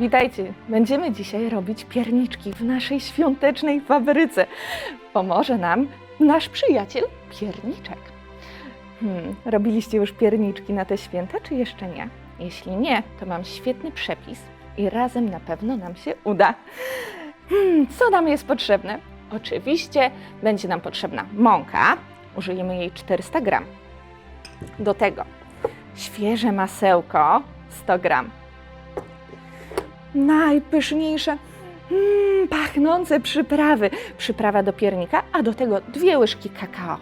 Witajcie! Będziemy dzisiaj robić pierniczki w naszej świątecznej fabryce. Pomoże nam nasz przyjaciel pierniczek. Hmm, robiliście już pierniczki na te święta, czy jeszcze nie? Jeśli nie, to mam świetny przepis i razem na pewno nam się uda. Hmm, co nam jest potrzebne? Oczywiście będzie nam potrzebna mąka. Użyjemy jej 400 gram. Do tego świeże masełko 100 gram. Najpyszniejsze, mm, pachnące przyprawy. Przyprawa do piernika, a do tego dwie łyżki kakao.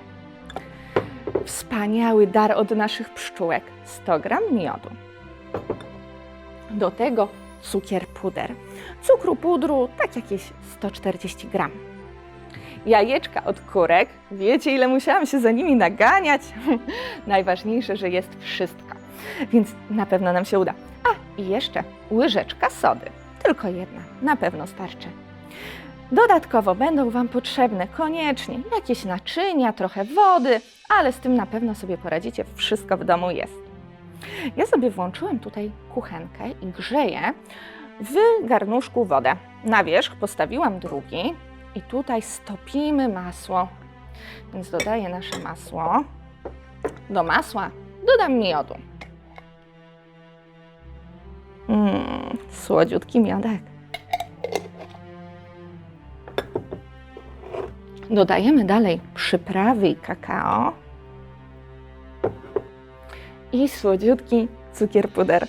Wspaniały dar od naszych pszczółek. 100 gram miodu. Do tego cukier puder. Cukru pudru tak jakieś 140 gram. Jajeczka od kurek. Wiecie, ile musiałam się za nimi naganiać? Najważniejsze, że jest wszystko. Więc na pewno nam się uda. A i jeszcze łyżeczka sody. Tylko jedna, na pewno starczy. Dodatkowo będą Wam potrzebne koniecznie jakieś naczynia, trochę wody, ale z tym na pewno sobie poradzicie, wszystko w domu jest. Ja sobie włączyłem tutaj kuchenkę i grzeję w garnuszku wodę. Na wierzch postawiłam drugi i tutaj stopimy masło. Więc dodaję nasze masło. Do masła dodam miodu. Mmm, słodziutki miodek. Dodajemy dalej przyprawy i kakao. I słodziutki cukier puder.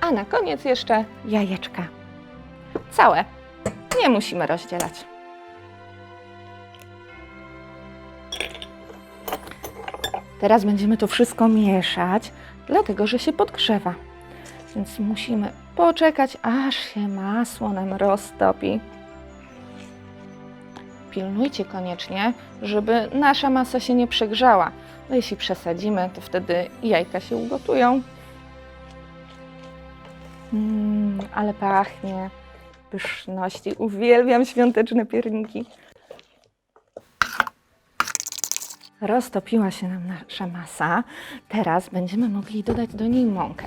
A na koniec jeszcze jajeczka. Całe. Nie musimy rozdzielać. Teraz będziemy to wszystko mieszać, dlatego że się podgrzewa. Więc musimy poczekać, aż się masło nam roztopi. Pilnujcie koniecznie, żeby nasza masa się nie przegrzała. No jeśli przesadzimy, to wtedy jajka się ugotują. Mmm, ale pachnie pyszności. Uwielbiam świąteczne pierniki. Roztopiła się nam nasza masa. Teraz będziemy mogli dodać do niej mąkę.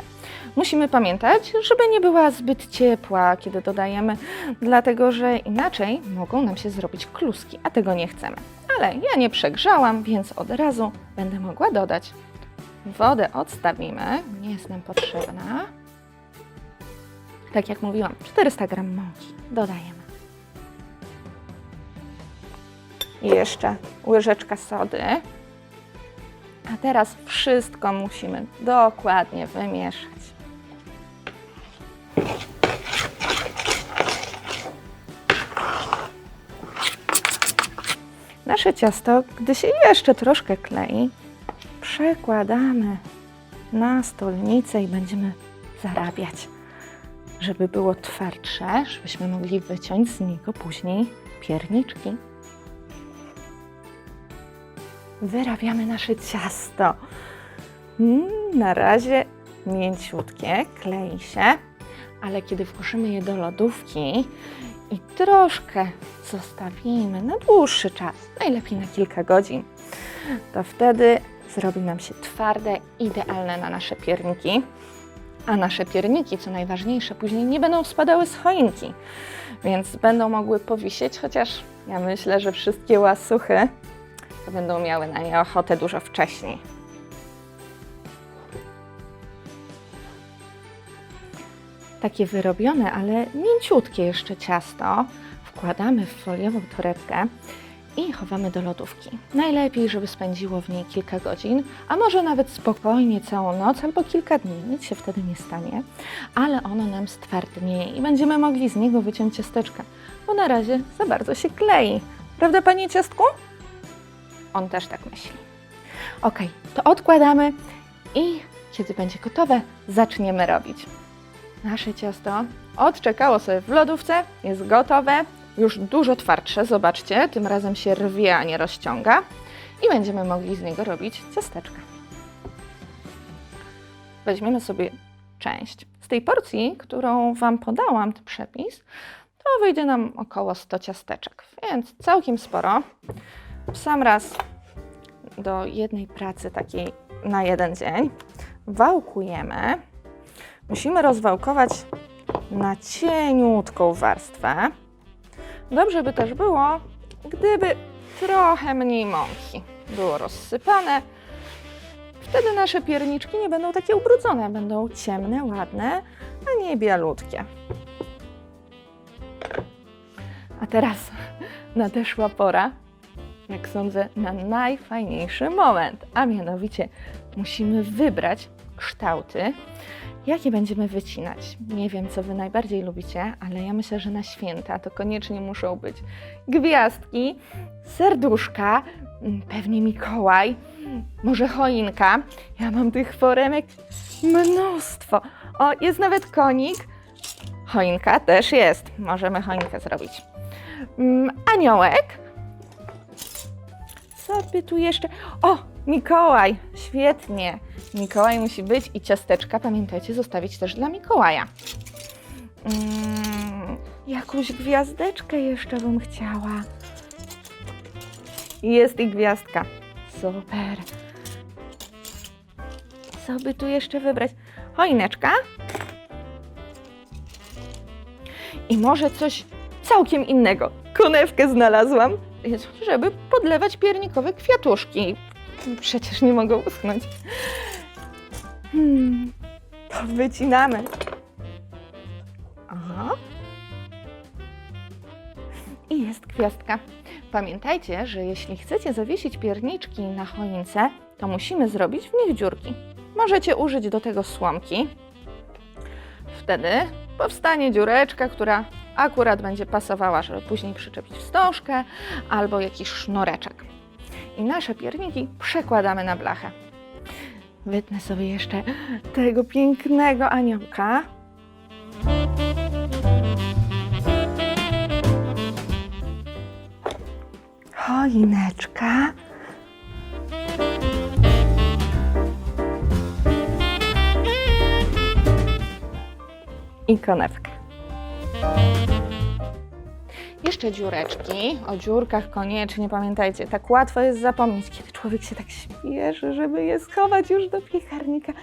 Musimy pamiętać, żeby nie była zbyt ciepła, kiedy dodajemy, dlatego że inaczej mogą nam się zrobić kluski, a tego nie chcemy. Ale ja nie przegrzałam, więc od razu będę mogła dodać. Wodę odstawimy, nie jest nam potrzebna. Tak jak mówiłam, 400 gram mąki dodajemy. I jeszcze łyżeczka sody. A teraz wszystko musimy dokładnie wymieszać. Nasze ciasto, gdy się jeszcze troszkę klei, przekładamy na stolnicę i będziemy zarabiać, żeby było twardsze, żebyśmy mogli wyciąć z niego później pierniczki wyrabiamy nasze ciasto. Mm, na razie mięciutkie, klei się, ale kiedy włożymy je do lodówki i troszkę zostawimy na dłuższy czas, najlepiej na kilka godzin, to wtedy zrobi nam się twarde, idealne na nasze pierniki. A nasze pierniki, co najważniejsze, później nie będą spadały z choinki, więc będą mogły powisieć, chociaż ja myślę, że wszystkie łasuchy będą miały na nie ochotę dużo wcześniej. Takie wyrobione, ale mięciutkie jeszcze ciasto wkładamy w foliową torebkę i chowamy do lodówki. Najlepiej, żeby spędziło w niej kilka godzin, a może nawet spokojnie całą noc albo kilka dni. Nic się wtedy nie stanie, ale ono nam stwardnieje i będziemy mogli z niego wyciąć ciasteczka, bo na razie za bardzo się klei. Prawda, panie ciastku? On też tak myśli. Ok, to odkładamy i kiedy będzie gotowe, zaczniemy robić. Nasze ciasto odczekało sobie w lodówce, jest gotowe, już dużo twardsze, zobaczcie, tym razem się rwie, a nie rozciąga i będziemy mogli z niego robić ciasteczka. Weźmiemy sobie część. Z tej porcji, którą Wam podałam, ten przepis, to wyjdzie nam około 100 ciasteczek, więc całkiem sporo. W sam raz do jednej pracy takiej na jeden dzień wałkujemy. musimy rozwałkować na cieniutką warstwę. Dobrze by też było, gdyby trochę mniej mąki było rozsypane. Wtedy nasze pierniczki nie będą takie ubrudzone, będą ciemne, ładne, a nie bialutkie. A teraz nadeszła pora, jak sądzę, na najfajniejszy moment, a mianowicie musimy wybrać kształty, jakie będziemy wycinać. Nie wiem, co Wy najbardziej lubicie, ale ja myślę, że na święta to koniecznie muszą być gwiazdki, serduszka, mm, pewnie Mikołaj, może choinka. Ja mam tych foremek mnóstwo. O, jest nawet konik. Choinka też jest. Możemy choinkę zrobić. Mm, aniołek. Co by tu jeszcze? O, Mikołaj. Świetnie. Mikołaj musi być i ciasteczka, pamiętajcie, zostawić też dla Mikołaja. Mm, jakąś gwiazdeczkę jeszcze bym chciała. Jest i gwiazdka. Super. Co by tu jeszcze wybrać? Choineczka. I może coś całkiem innego. Konewkę znalazłam, żeby podlewać piernikowe kwiatuszki. Przecież nie mogą uschnąć. Hmm, to wycinamy. Aha. I jest gwiazdka. Pamiętajcie, że jeśli chcecie zawiesić pierniczki na choince, to musimy zrobić w nich dziurki. Możecie użyć do tego słomki. Wtedy powstanie dziureczka, która akurat będzie pasowała, żeby później przyczepić wstążkę albo jakiś sznureczek. I nasze pierniki przekładamy na blachę. Wytnę sobie jeszcze tego pięknego aniołka. Choineczka. I konewkę. Jeszcze dziureczki. O dziurkach koniecznie pamiętajcie. Tak łatwo jest zapomnieć, kiedy człowiek się tak śpieszy, żeby je schować już do piekarnika.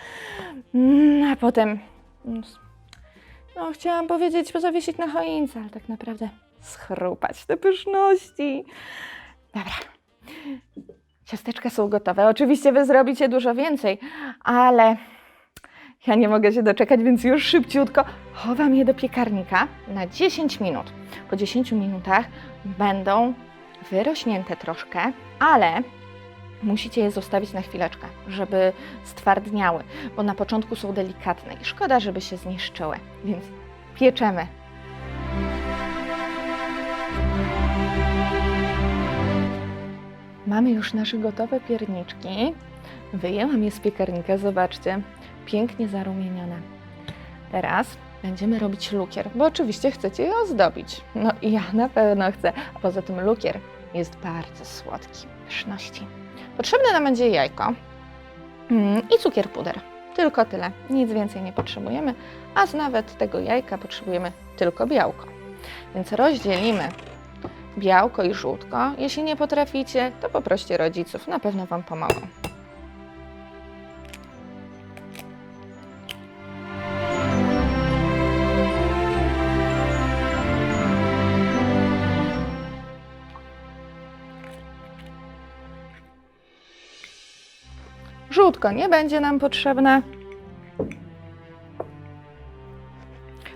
Mm, a potem, mm, no chciałam powiedzieć, zawiesić na choince, ale tak naprawdę schrupać te pyszności. Dobra. Ciasteczka są gotowe. Oczywiście wy zrobicie dużo więcej, ale ja nie mogę się doczekać, więc już szybciutko chowam je do piekarnika na 10 minut. Po 10 minutach będą wyrośnięte troszkę, ale musicie je zostawić na chwileczkę, żeby stwardniały, bo na początku są delikatne i szkoda, żeby się zniszczyły. Więc pieczemy. Mamy już nasze gotowe pierniczki. Wyjęłam je z piekarnika, zobaczcie, pięknie zarumienione. Teraz będziemy robić lukier, bo oczywiście chcecie je ozdobić. No i ja na pewno chcę. A poza tym lukier jest bardzo słodki, pyszności. Potrzebne nam będzie jajko mm, i cukier puder. Tylko tyle, nic więcej nie potrzebujemy, a z nawet tego jajka potrzebujemy tylko białko. Więc rozdzielimy białko i żółtko. Jeśli nie potraficie, to poproście rodziców, na pewno Wam pomogą. Żółtko nie będzie nam potrzebne,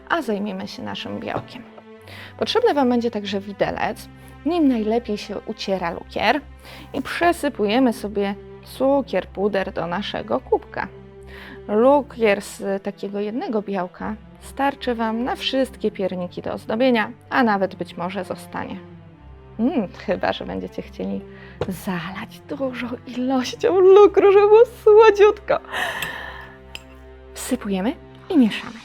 a zajmiemy się naszym białkiem. Potrzebny Wam będzie także widelec. Nim najlepiej się uciera lukier i przesypujemy sobie cukier, puder do naszego kubka. Lukier z takiego jednego białka starczy Wam na wszystkie pierniki do ozdobienia, a nawet być może zostanie. Mm, chyba, że będziecie chcieli zalać dużą ilością lukru, żeby było słodziutko. Wsypujemy i mieszamy.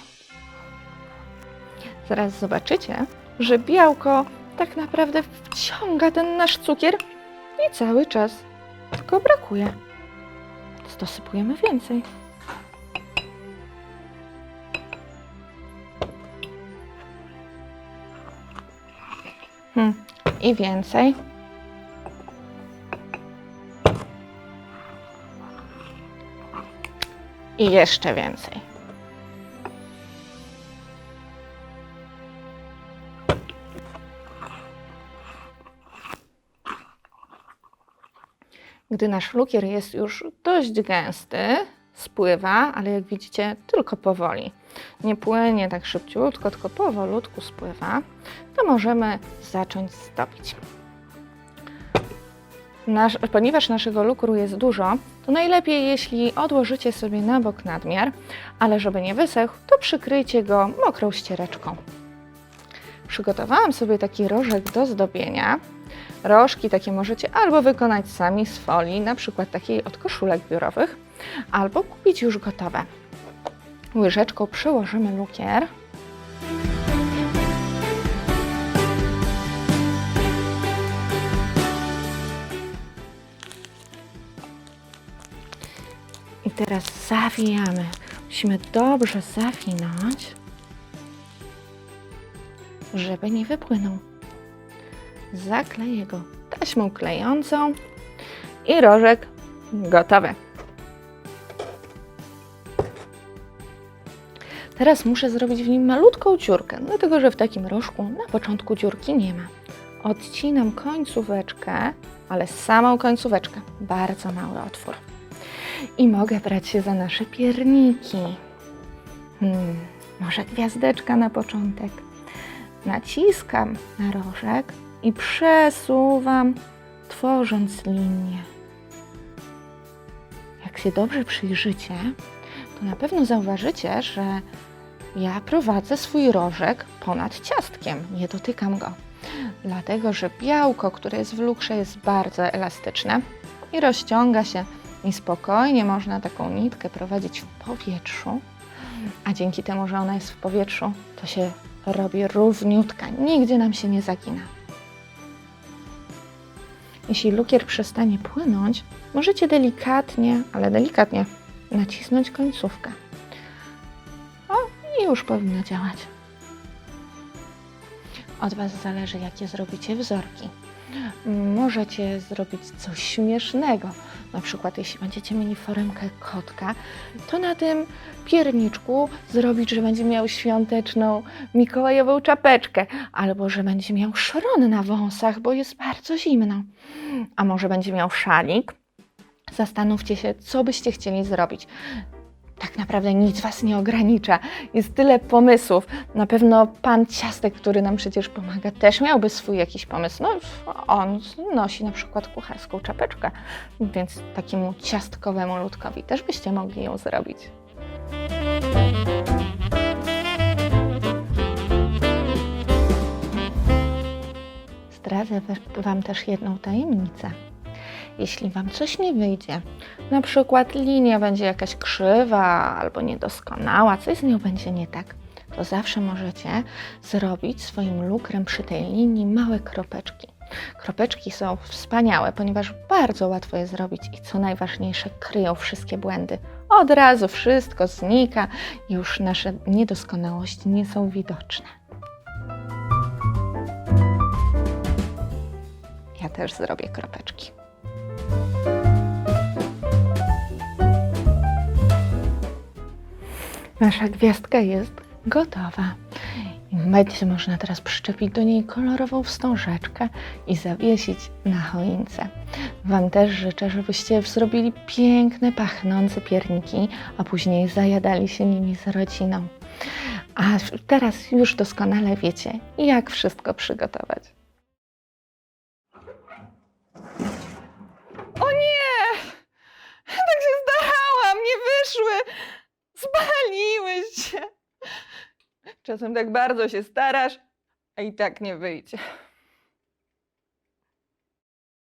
Zaraz zobaczycie, że białko tak naprawdę wciąga ten nasz cukier i cały czas tylko brakuje. Więc dosypujemy więcej. Hmm i więcej. I jeszcze więcej. Gdy nasz lukier jest już dość gęsty, spływa, ale jak widzicie, tylko powoli. Nie płynie tak szybciutko, tylko powolutku spływa, to możemy zacząć zdobić. Nasz, ponieważ naszego lukru jest dużo, to najlepiej, jeśli odłożycie sobie na bok nadmiar, ale żeby nie wysechł, to przykryjcie go mokrą ściereczką. Przygotowałam sobie taki rożek do zdobienia. Rożki takie możecie albo wykonać sami z folii, na przykład takiej od koszulek biurowych, albo kupić już gotowe. Łyżeczką przyłożymy lukier. I teraz zawijamy. Musimy dobrze zawinąć, żeby nie wypłynął. Zakleję go taśmą klejącą i rożek gotowy. Teraz muszę zrobić w nim malutką dziurkę, dlatego że w takim rożku na początku dziurki nie ma. Odcinam końcóweczkę, ale samą końcóweczkę, bardzo mały otwór. I mogę brać się za nasze pierniki. Hmm, może gwiazdeczka na początek. Naciskam na rożek i przesuwam, tworząc linię. Jak się dobrze przyjrzycie, to na pewno zauważycie, że ja prowadzę swój rożek ponad ciastkiem, nie dotykam go. Dlatego, że białko, które jest w lukrze, jest bardzo elastyczne i rozciąga się i spokojnie można taką nitkę prowadzić w powietrzu, a dzięki temu, że ona jest w powietrzu, to się robi równiutka, nigdzie nam się nie zagina. Jeśli lukier przestanie płynąć, możecie delikatnie, ale delikatnie nacisnąć końcówkę. O, i już powinno działać. Od Was zależy, jakie zrobicie wzorki. Możecie zrobić coś śmiesznego. Na przykład, jeśli będziecie mieli foremkę kotka, to na tym pierniczku zrobić, że będzie miał świąteczną mikołajową czapeczkę, albo że będzie miał szron na wąsach, bo jest bardzo zimno. A może będzie miał szalik? Zastanówcie się, co byście chcieli zrobić. Tak naprawdę nic Was nie ogranicza. Jest tyle pomysłów. Na pewno pan Ciastek, który nam przecież pomaga, też miałby swój jakiś pomysł. No, on nosi na przykład kucharską czapeczkę, więc takiemu ciastkowemu ludkowi też byście mogli ją zrobić. Zdradzę Wam też jedną tajemnicę. Jeśli Wam coś nie wyjdzie, na przykład linia będzie jakaś krzywa albo niedoskonała, coś z nią będzie nie tak, to zawsze możecie zrobić swoim lukrem przy tej linii małe kropeczki. Kropeczki są wspaniałe, ponieważ bardzo łatwo je zrobić i co najważniejsze, kryją wszystkie błędy. Od razu wszystko znika, już nasze niedoskonałości nie są widoczne. Ja też zrobię kropeczki. Nasza gwiazdka jest gotowa. Będzie można teraz przyczepić do niej kolorową wstążeczkę i zawiesić na choince. Wam też życzę, żebyście zrobili piękne, pachnące pierniki, a później zajadali się nimi z rodziną. A teraz już doskonale wiecie, jak wszystko przygotować. O nie! Tak się starałam, nie wyszły! Spaliły się! Czasem tak bardzo się starasz, a i tak nie wyjdzie.